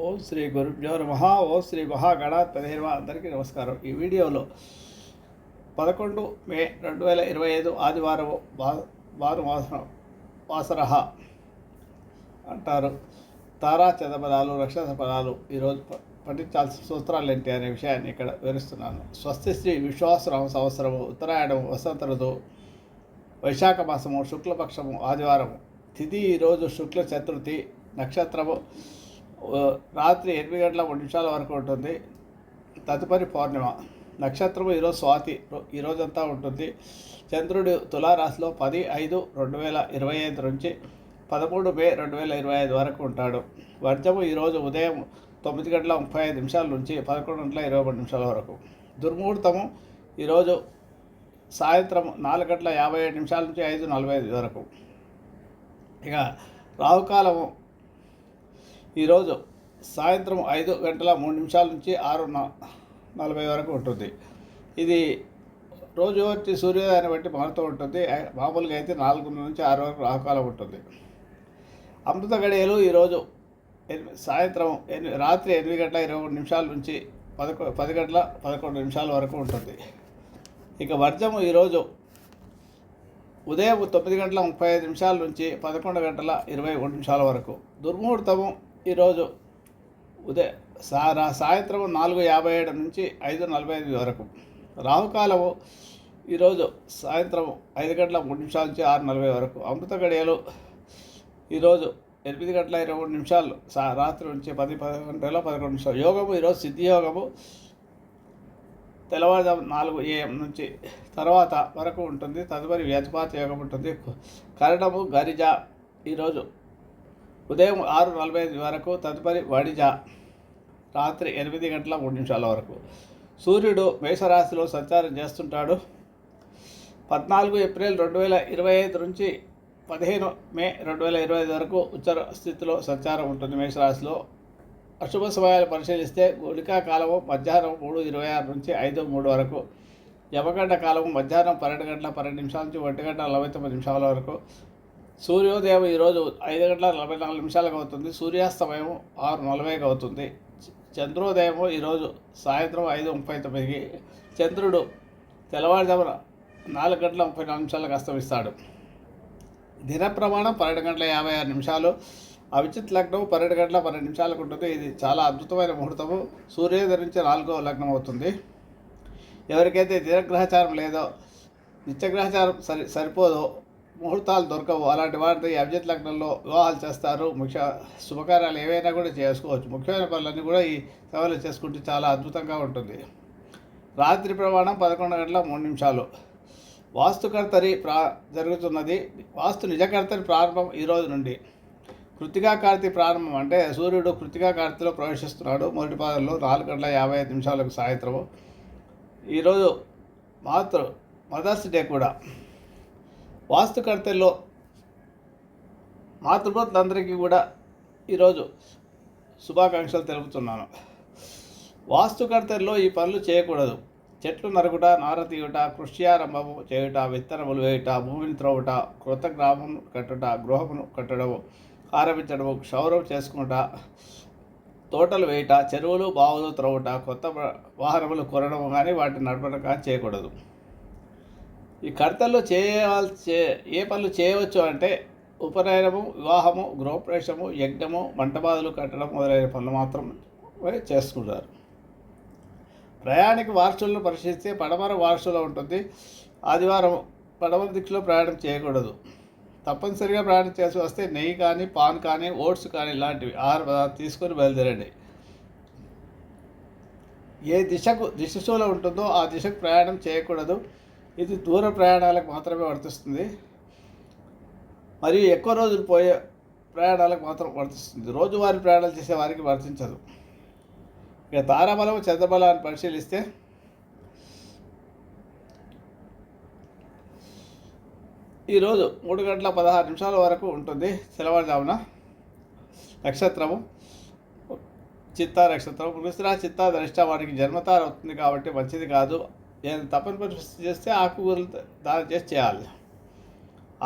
ఓం శ్రీ గురుభ్యో నమ. ఓం శ్రీ మహాగణాధిపతిర్వ. అందరికీ నమస్కారం. ఈ వీడియోలో పదకొండు మే రెండు వేల ఇరవై ఐదు ఆదివారం బా భానువాస వాసరహ అంటారు. తారా చదపదాలు నక్షత్ర పదాలు ఈరోజు ప- పఠించాల్సిన సూత్రాలు ఏంటి అనే విషయాన్ని ఇక్కడ వివరిస్తున్నాను. స్వస్తి శ్రీ విశ్వాసరామ సంవత్సరము ఉత్తరాయణము వసంత ఋతువు వైశాఖ మాసము శుక్లపక్షము ఆదివారము. తిథి ఈరోజు శుక్ల చతుర్థి నక్షత్రము. రాత్రి ఎనిమిది గంటల మూడు నిమిషాల వరకు ఉంటుంది. తదుపరి పౌర్ణిమ. నక్షత్రము ఈరోజు స్వాతి. ఈరోజంతా ఉంటుంది. చంద్రుడు తులారాశిలో పది ఐదు రెండు వేల ఇరవై ఐదు నుంచి పదమూడు మే రెండు వేల ఇరవై ఐదు వరకు ఉంటాడు. వర్జము ఈరోజు ఉదయం తొమ్మిది గంటల ముప్పై ఐదు నిమిషాల నుంచి పదకొండు గంటల ఇరవై మూడు నిమిషాల వరకు. దుర్ముహూర్తము ఈరోజు సాయంత్రం నాలుగు గంటల యాభై ఏడు నిమిషాల నుంచి ఐదు నలభై ఐదు వరకు. ఇక రాహుకాలము ఈరోజు సాయంత్రం ఐదు గంటల మూడు నిమిషాల నుంచి ఆరు నలభై వరకు ఉంటుంది. ఇది రోజు వచ్చి సూర్యోదయాన్ని బట్టి మారుతూ ఉంటుంది. మామూలుగా అయితే నాలుగు నుంచి ఆరు వరకు రాహుకాలం ఉంటుంది. అమృత గడియలు ఈరోజు సాయంత్రం ఎనిమిది రాత్రి ఎనిమిది గంటల ఇరవై మూడు నిమిషాల నుంచి పదకొ పది గంటల పదకొండు నిమిషాల వరకు ఉంటుంది. ఇక వర్జము ఈరోజు ఉదయం తొమ్మిది గంటల ముప్పై ఐదు నిమిషాల నుంచి పదకొండు గంటల ఇరవై ఒకటి నిమిషాల వరకు. దుర్ముహూర్తము ఈరోజు ఉదయం సా సాయంత్రం నాలుగు యాభై ఏడు నుంచి ఐదు నలభై ఐదు వరకు. రాహుకాలము ఈరోజు సాయంత్రం ఐదు గంటల మూడు నిమిషాల నుంచి ఆరు నలభై వరకు. అమృత గడియలు ఈరోజు ఎనిమిది గంటల ఇరవై మూడు నిమిషాలు సా రాత్రి నుంచి పది పది గంటల పదకొండు నిమిషాలు. యోగము ఈరోజు సిద్ధి యోగము. తెల్లవారుజాము నాలుగు ఏఎం నుంచి తర్వాత వరకు ఉంటుంది. తదుపరి వ్యతిపాత యోగం ఉంటుంది. కరణము గరిజ ఈరోజు ఉదయం ఆరు నలభై ఐదు వరకు తదుపరి వాణిజ్య రాత్రి ఎనిమిది గంటల మూడు నిమిషాల వరకు. సూర్యుడు మేషరాశిలో సంచారం చేస్తుంటాడు. పద్నాలుగు ఏప్రిల్ రెండు వేల ఇరవై ఐదు నుంచి పదిహేను మే రెండు వేల ఇరవై ఐదు వరకు ఉచ్చర స్థితిలో సంచారం ఉంటుంది మేషరాశిలో. అశుభ సమయాలు పరిశీలిస్తే గుళికా కాలము మధ్యాహ్నం మూడు ఇరవై ఆరు నుంచి ఐదు మూడు వరకు యమగంట కాలము మధ్యాహ్నం పన్నెండు గంటల పన్నెండు నిమిషాల నుంచి ఒంటి గంట నలభై తొమ్మిది నిమిషాల వరకు సూర్యోదయం ఈరోజు ఐదు గంటల నలభై నాలుగు నిమిషాలకు అవుతుంది. సూర్యాస్తమయం ఆరు నలభైకి అవుతుంది. చంద్రోదయం ఈరోజు సాయంత్రం ఐదు ముప్పై తొమ్మిదికి. చంద్రుడు తెల్లవారుజామున నాలుగు గంటల ముప్పై నాలుగు నిమిషాలకు అస్తమిస్తాడు. దిన ప్రమాణం పన్నెండు గంటల యాభై ఆరు నిమిషాలు. అవిచిత్ లగ్నం పన్నెండు గంటల పన్నెండు నిమిషాలకు ఉంటుంది. ఇది చాలా అద్భుతమైన ముహూర్తము. సూర్యోదయం నుంచి నాలుగో లగ్నం అవుతుంది. ఎవరికైతే దినగ్రహచారం లేదో నిత్యగ్రహచారం సరి సరిపోదో ముహూర్తాలు దొరకవు. అలాంటి వారితో ఈ అభిజిత్ లగ్నంలో వివాహాలు చేస్తారు. ముఖ్య శుభకార్యాలు ఏవైనా కూడా చేసుకోవచ్చు. ముఖ్యమైన పనులన్నీ కూడా ఈ సమయంలో చేసుకుంటే చాలా అద్భుతంగా ఉంటుంది. రాత్రి ప్రమాణం పదకొండు గంటల మూడు నిమిషాలు. వాస్తుకర్తరి ప్రా జరుగుతున్నది. వాస్తు నిజకర్తరి ప్రారంభం ఈ రోజు నుండి. కృతికా కార్తి ప్రారంభం అంటే సూర్యుడు కృతికా కార్తిలో ప్రవేశిస్తున్నాడు. మొదటి పాదంలో నాలుగు గంటల యాభై ఐదు నిమిషాలకు సాయంత్రము. ఈరోజు మాతృ మదర్స్ డే కూడా. వాస్తుకర్తల్లో మాతృమూర్తులందరికీ కూడా ఈరోజు శుభాకాంక్షలు తెలుపుతున్నాను. వాస్తుకర్తల్లో ఈ పనులు చేయకూడదు. చెట్లు నరుకుట నార తీయుట కృష్యారంభము చేయుట విత్తనములు వేయుట భూమిని త్రవ్వుట క్రొత్త గ్రామం కట్టుట గృహమును కట్టడము ఆరంభించడము క్షౌరం చేసుకుంట తోటలు వేయుట చెరువులు బావులు త్రవ్వుట కొత్త వాహనములు కొనడం కానీ వాటిని నడపడం కానీ చేయకూడదు. ఈ కర్తల్లో చేయవల్ చే- ఏ పనులు చేయవచ్చు అంటే ఉపనయనము వివాహము గృహప్రవేశము యజ్ఞము మంటపాదులు కట్టడం మొదలైన పనులు మాత్రం చేసుకుంటారు. ప్రయాణికి వారసులను పరిశీలిస్తే పడమర వారసులో ఉంటుంది. ఆదివారం పడమర దిక్కులో ప్రయాణం చేయకూడదు. తప్పనిసరిగా ప్రయాణం చేసి వస్తే నెయ్యి కానీ పాన్ కానీ ఓట్స్ కానీ ఇలాంటివి ఆహార పదార్థాలు తీసుకొని బయలుదేరండి. ఏ దిశకు దిశలో ఉంటుందో ఆ దిశకు ప్రయాణం చేయకూడదు. ఇది దూర ప్రయాణాలకు మాత్రమే వర్తిస్తుంది. మరియు ఎక్కువ రోజులు పోయే ప్రయాణాలకు మాత్రం వర్తిస్తుంది. రోజువారీ ప్రయాణాలు చేసే వారికి వర్తించదు. ఇక తారాబలం చంద్రబలాన్ని పరిశీలిస్తే ఈరోజు మూడు గంటల పదహారు నిమిషాల వరకు ఉంటుంది తెల్లవారుజామున నక్షత్రము చిత్తా నక్షత్రం మృగశిరా చిత్తా ద్రష్ట వారికి జన్మతార అవుతుంది కాబట్టి మంచిది కాదు. నేను తప్పని పరిస్థితి చేస్తే ఆకుకూరలు దానం చేసి చేయాలి.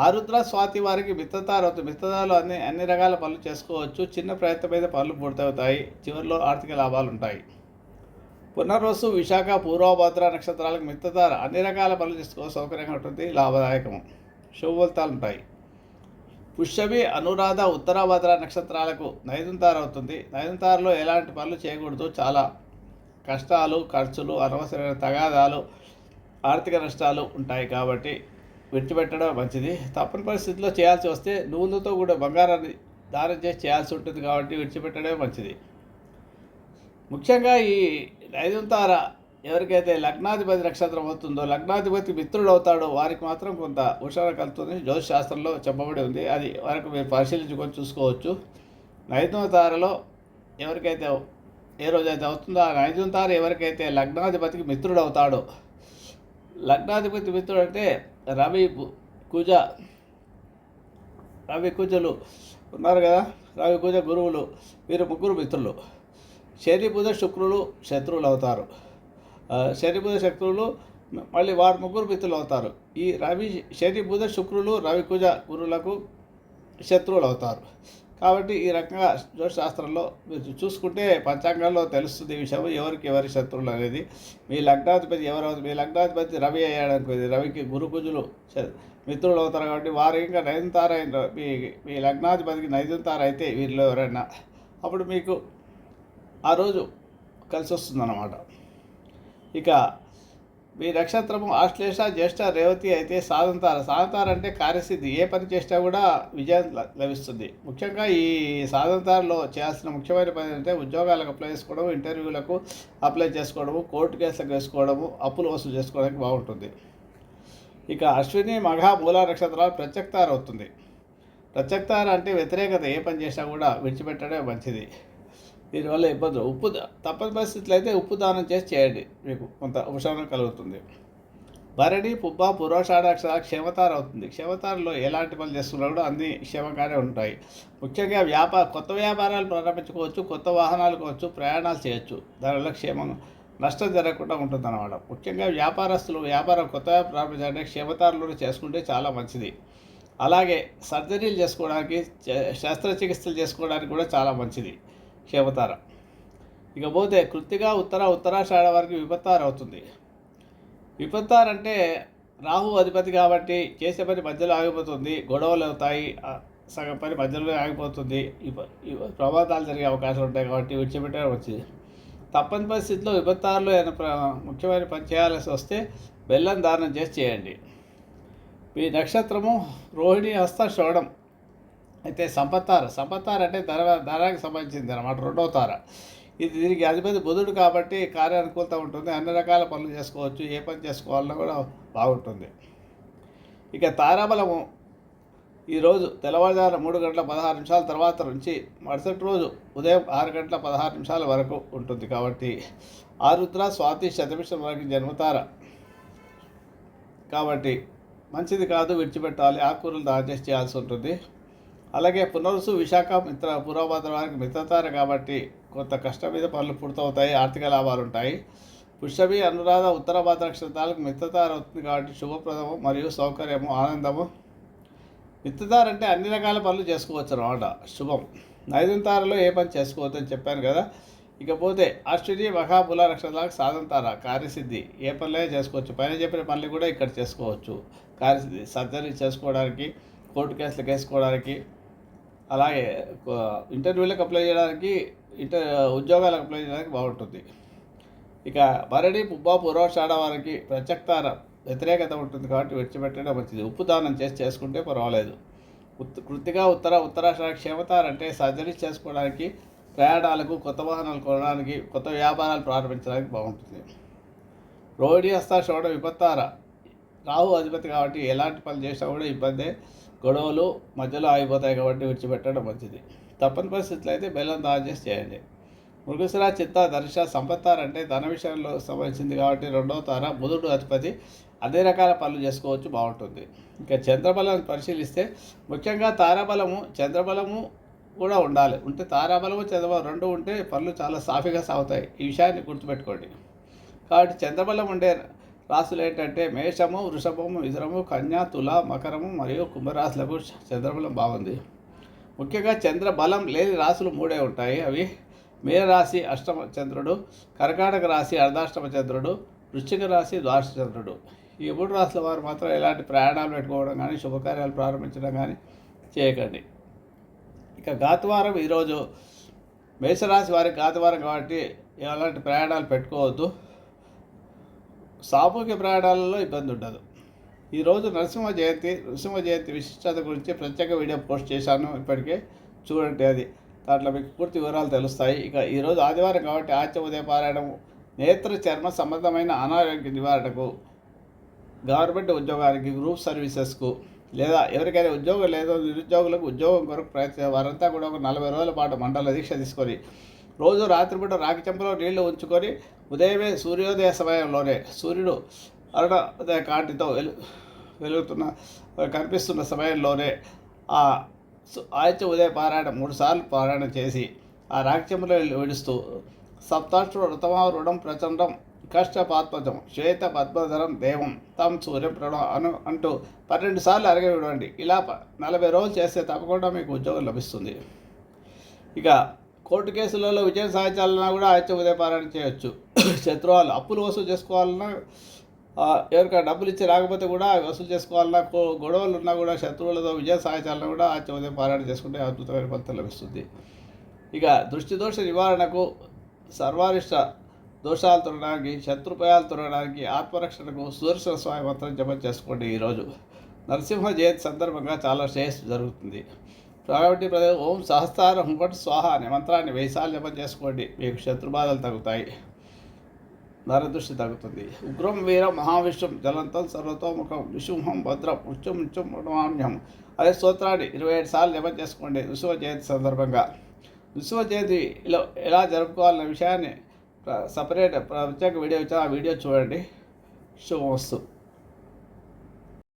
ఆరుద్ర స్వాతి వారికి మిత్రతారు అవుతుంది మిత్రతాలు అన్ని అన్ని రకాల పనులు చేసుకోవచ్చు. చిన్న ప్రయత్నం మీద పనులు పూర్తవుతాయి. చివరిలో ఆర్థిక లాభాలు ఉంటాయి. పునర్వసు విశాఖ పూర్వభద్ర నక్షత్రాలకు మిత్రతార అన్ని రకాల పనులు చేసుకో సౌకర్యంగా ఉంటుంది లాభదాయకము. శుభఫలితాలు ఉంటాయి. పుష్యమి అనురాధ ఉత్తరాభద్ర నక్షత్రాలకు నైదుంతార అవుతుంది నైదుంతారలో ఎలాంటి పనులు చేయకూడదు చాలా కష్టాలు ఖర్చులు అనవసరమైన తగాదాలు ఆర్థిక నష్టాలు ఉంటాయి కాబట్టి విడిచిపెట్టడం మంచిది. తప్పని పరిస్థితిలో చేయాల్సి వస్తే నూనెతో కూడా బంగారాన్ని దానం చేసి చేయాల్సి ఉంటుంది కాబట్టి విడిచిపెట్టడమే మంచిది. ముఖ్యంగా ఈ ఐదుంతార ఎవరికైతే లగ్నాధిపతి నక్షత్రం అవుతుందో లగ్నాధిపతి మిత్రుడు అవుతాడో వారికి మాత్రం కొంత ఉషార కలుగుతుంది జ్యోతిష్ శాస్త్రంలో చెప్పబడి ఉంది. అది వరకు మీరు పరిశీలించుకొని చూసుకోవచ్చు. ఐదవ తారలో ఎవరికైతే ఏ రోజైతే అవుతుందో ఆ ఐదవ తారు ఎవరికైతే లగ్నాధిపతికి మిత్రుడు అవుతాడో లగ్నాధిపతి మిత్రుడు అంటే రవి కుజ రవి కుజలు ఉన్నారు కదా రవి కుజ గురువులు వీరు ముగ్గురు మిత్రులు. శని బుధ శుక్రులు శత్రువులు అవుతారు. శని బుధ శత్రువులు మళ్ళీ వారు ముగ్గురు మిత్రులు అవుతారు. ఈ రవి శని బుధ శుక్రులు రవి కుజ గురువులకు శత్రువులు అవుతారు. కాబట్టి ఈ రకంగా జ్యోతిశాస్త్రంలో మీరు చూసుకుంటే పంచాంగంలో తెలుస్తుంది ఈ విషయం ఎవరికి ఎవరి శత్రువులు అనేది. మీ లగ్నాధిపతి ఎవరు మీ లగ్నాధిపతి రవి అయ్యాడు రవికి గురుకుజులు మిత్రులు అవుతారు కాబట్టి వారు ఇంకా నైదుతార మీ మీ లగ్నాధిపతికి నైదుతార అయితే వీరిలో ఎవరైనా. అప్పుడు మీకు ఆ రోజు కలిసి వస్తుందన్నమాట. ఇక మీ నక్షత్రము ఆశ్లేష జ్యేష్ఠ రేవతి అయితే సాధంతార సాధంతార అంటే కార్యసిద్ధి. ఏ పని చేసినా కూడా విజయం లభిస్తుంది. ముఖ్యంగా ఈ సాధంతారలో చేయాల్సిన ముఖ్యమైన పని అంటే ఉద్యోగాలకు అప్లై చేసుకోవడం ఇంటర్వ్యూలకు అప్లై చేసుకోవడము కోర్టు కేసులకు వేసుకోవడము అప్పులు వసూలు చేసుకోవడానికి బాగుంటుంది. ఇక అశ్విని మఘ మూల నక్షత్రాలు ప్రత్యక్తార అవుతుంది ప్రత్యక్తార అంటే వ్యతిరేకత. ఏ పని చేసినా కూడా విడిచిపెట్టడమే మంచిది. దీనివల్ల ఇబ్బందులు. ఉప్పు తప్పని పరిస్థితులు అయితే ఉప్పు దానం చేసి చేయండి. మీకు కొంత ఉపశమనం కలుగుతుంది. భరణి పుబ్బ పురోషాఢ అక్షరాలు క్షేమతార అవుతుంది. క్షేమతారలో ఎలాంటి పనులు చేస్తున్నా కూడా అన్ని క్షేమంగానే ఉంటాయి. ముఖ్యంగా వ్యాపార కొత్త వ్యాపారాలు ప్రారంభించుకోవచ్చు కొత్త వాహనాలు కావచ్చు ప్రయాణాలు చేయొచ్చు. దానివల్ల క్షేమం నష్టం జరగకుండా ఉంటుందన్నమాట. ముఖ్యంగా వ్యాపారస్తులు వ్యాపారం కొత్తగా ప్రారంభించాలంటే క్షేమతారలోనే చేసుకుంటే చాలా మంచిది. అలాగే సర్జరీలు చేసుకోవడానికి శస్త్రచికిత్సలు చేసుకోవడానికి కూడా చాలా మంచిది. క్షేమతార. ఇకపోతే కృత్తిగా ఉత్తర ఉత్తరాషాఢ వరకు విపత్తారు అవుతుంది. విపత్తారు అంటే రాహు అధిపతి కాబట్టి చేసే పని మధ్యలో ఆగిపోతుంది గొడవలు అవుతాయి సగం పని మధ్యలో ఆగిపోతుంది ఈ ప్రమాదాలు జరిగే అవకాశం ఉంటాయి కాబట్టి విడిచిపెట్టడం వచ్చింది తప్పని పరిస్థితిలో విపత్తారులో ఏమైనా ముఖ్యమైన పని చేయాల్సి వస్తే బెల్లం దానం చేసి చేయండి. మీ నక్షత్రము రోహిణి హస్త శ్రవణం అయితే సంపత్తార సంపత్తార అంటే ధర ధరానికి సంబంధించింది అనమాట రెండవ తార. ఇది దీనికి అధిపతి బుధుడు కాబట్టి కార్యానుకూలత ఉంటుంది అన్ని రకాల పనులు చేసుకోవచ్చు ఏ పని చేసుకోవాలన్నా కూడా బాగుంటుంది. ఇక తారాబలము ఈరోజు తెల్లవారుజామున మూడు గంటల పదహారు నిమిషాల తర్వాత నుంచి మరుసటి రోజు ఉదయం ఆరు గంటల పదహారు నిమిషాల వరకు ఉంటుంది కాబట్టి ఆరుద్ర స్వాతి శతమిషం వరకు జన్మతార. కాబట్టి మంచిది కాదు విడిచిపెట్టాలి ఆకుకూరలు దాచేసి చేసి చేయాల్సి ఉంటుంది. అలాగే పునరుసు విశాఖ మిత్ర పూర్వభద్ర వారికి మిత్రతార కాబట్టి కొంత కష్టం మీద పనులు పూర్తవుతాయి ఆర్థిక లాభాలు ఉంటాయి. పుష్యమి అనురాధ ఉత్తర భాద్ర నక్షత్రాలకు మిత్రతార అవుతుంది కాబట్టి శుభప్రదము మరియు సౌకర్యము ఆనందము. మిత్రతార అంటే అన్ని రకాల పనులు చేసుకోవచ్చు అనమాట శుభం. నైదంతారలో ఏ పని చేసుకోవద్దు అని చెప్పాను కదా. ఇకపోతే అశ్విని మహాబుల నక్షత్రాలకు సాధంతార కార్యసిద్ధి. ఏ పనులైనా చేసుకోవచ్చు. పైన చెప్పిన పనులు కూడా ఇక్కడ చేసుకోవచ్చు. కార్యసిద్ధి. సర్జరీ చేసుకోవడానికి కోర్టు కేసులకు వేసుకోవడానికి అలాగే ఇంటర్వ్యూలకు అప్లై చేయడానికి ఇంటర్ ఉద్యోగాలకు అప్లై చేయడానికి బాగుంటుంది. ఇక మరణి పుబ్బా పూర్వషాఢ వారికి ప్రత్యక్తార వ్యతిరేకత ఉంటుంది కాబట్టి విడిచిపెట్టడం మంచిది. ఉప్పు దానం చేసి చేసుకుంటే పర్వాలేదు. ఉత్ కృతిగా ఉత్తర ఉత్తరాషాఢ క్షేమతార అంటే సర్జరీ చేసుకోవడానికి ప్రయాణాలకు కొత్త వాహనాలు కొనడానికి కొత్త వ్యాపారాలు ప్రారంభించడానికి బాగుంటుంది. రోహిణి హస్త శ్రవణ విపత్తార. రాహు అధిపతి కాబట్టి ఎలాంటి పనులు చేసినా కూడా ఇబ్బందే. గొడవలు మధ్యలో ఆగిపోతాయి కాబట్టి విడిచిపెట్టడం మంచిది. తప్పని పరిస్థితులు అయితే బెల్లం దానం చేసి చేయండి. మృగశిర చిత్త దర్శ సంపత్తార అంటే ధన విషయంలో సంబంధించింది కాబట్టి రెండవ తార బుధుడు అధిపతి అదే రకాల పనులు చేసుకోవచ్చు బాగుంటుంది. ఇంకా చంద్రబలం పరిశీలిస్తే ముఖ్యంగా తారాబలము చంద్రబలము కూడా ఉండాలి. ఉంటే తారాబలము చంద్రబలం రెండు ఉంటే పనులు చాలా సాఫీగా సాగుతాయి. ఈ విషయాన్ని గుర్తుపెట్టుకోండి. కాబట్టి చంద్రబలం ఉండే రాశులు ఏంటంటే మేషము వృషభము మిథునము కన్యా తుల మకరము మరియు కుంభరాశులకు చంద్రబలం బాగుంది. ముఖ్యంగా చంద్ర బలం లేని రాశులు మూడే ఉంటాయి. అవి మీనరాశి అష్టమ చంద్రుడు కర్కాటక రాశి అర్ధాష్టమ చంద్రుడు వృశ్చిక రాశి ద్వాదశ చంద్రుడు. ఈ మూడు రాశుల వారు మాత్రం ఎలాంటి ప్రయాణాలు పెట్టుకోవడం కానీ శుభకార్యాలు ప్రారంభించడం కానీ చేయకండి. ఇక గాతవారం ఈరోజు మేషరాశి వారికి గాతవారం కాబట్టి ఎలాంటి ప్రయాణాలు పెట్టుకోవద్దు. సామూహిక ప్రయాణాలలో ఇబ్బంది ఉండదు. ఈరోజు నరసింహ జయంతి నరసింహ జయంతి విశిష్టత గురించి ప్రత్యేక వీడియో పోస్ట్ చేశాను ఇప్పటికే. చూడండి అది. దాంట్లో మీకు పూర్తి వివరాలు తెలుస్తాయి. ఇక ఈరోజు ఆదివారం కాబట్టి ఆచ ఉదయ పారాయణం నేత్ర చర్మ సంబంధమైన అనారోగ్య నివారణకు గవర్నమెంట్ ఉద్యోగానికి గ్రూప్ సర్వీసెస్కు లేదా ఎవరికైనా ఉద్యోగం లేదో నిరుద్యోగులకు ఉద్యోగం కొరకు ప్రయత్నం వారంతా కూడా ఒక నలభై రోజుల పాటు మండల దీక్ష తీసుకొని రోజు రాత్రిపూట రాగి చెంపలో నీళ్ళు ఉంచుకొని ఉదయమే సూర్యోదయ సమయంలోనే సూర్యుడు అరుణోదయ కాంతితో వెలు వెలుగుతున్న కనిపిస్తున్న సమయంలోనే ఆ సు- ఉదయ పారాయణం మూడు సార్లు పారాయణం చేసి ఆ రాగి విడుస్తూ సప్తాష్టు ఋతమా రుణం ప్రచండం కష్టపాత్మజం శ్వేత పద్మధరం దేవం తం సూర్యం ప్రణం అను అంటూ పన్నెండు సార్లు అరగ విడవండి. ఇలా నలభై రోజులు చేస్తే తప్పకుండా మీకు ఉద్యోగం లభిస్తుంది. ఇక కోర్టు కేసులలో విజయం సాధించాలన్నా కూడా ఆదిత్య ఉదయపారాయణ చేయొచ్చు. శత్రువాళ్ళు అప్పులు వసూలు చేసుకోవాలన్నా ఎవరికైనా డబ్బులు ఇచ్చి రాకపోతే కూడా వసూలు చేసుకోవాలన్నా కో- గొడవలు ఉన్నా కూడా శత్రువులతో విజయం సాధించాలన్నా కూడా ఆదిత్య ఉదయం పారాయణ చేసుకుంటే అద్భుతమైన ఫలితం లభిస్తుంది. ఇక దృష్టి దోష నివారణకు సర్వారిష్ట దోషాలు తొలగడానికి శత్రుపయాలు తొలగడానికి ఆత్మరక్షణకు సుదర్శన స్వామి మంత్రం జపం చేసుకోండి ఈరోజు. నరసింహ జయంతి సందర్భంగా చాలా శ్రేయస్సు జరుగుతుంది. కాబట్టి ప్రజలు ఓం సహస్రార ఒకటి స్వాహ అనే మంత్రాన్ని వేసాలు జపం చేసుకోండి. మీకు శత్రుబాధలు తగ్గుతాయి. నరదృష్టి తగ్గుతుంది. ఉగ్రం వీరం మహావిష్ణుం జలంతం సర్వతోముఖం విశుంహం భద్రం మృత్యుం మృత్యుం మృణమాన్యం అదే స్తోత్రాన్ని ఇరవై ఏడు సార్లు జపం చేసుకోండి నృసింహ జయంతి సందర్భంగా. నృసింహ జయంతిలో ఎలా జరుపుకోవాలనే విషయాన్ని ప్ర- సపరేట్ ప్రత్యేక వీడియో ఇచ్చిన ఆ వీడియో చూడండి. శుభమస్తు.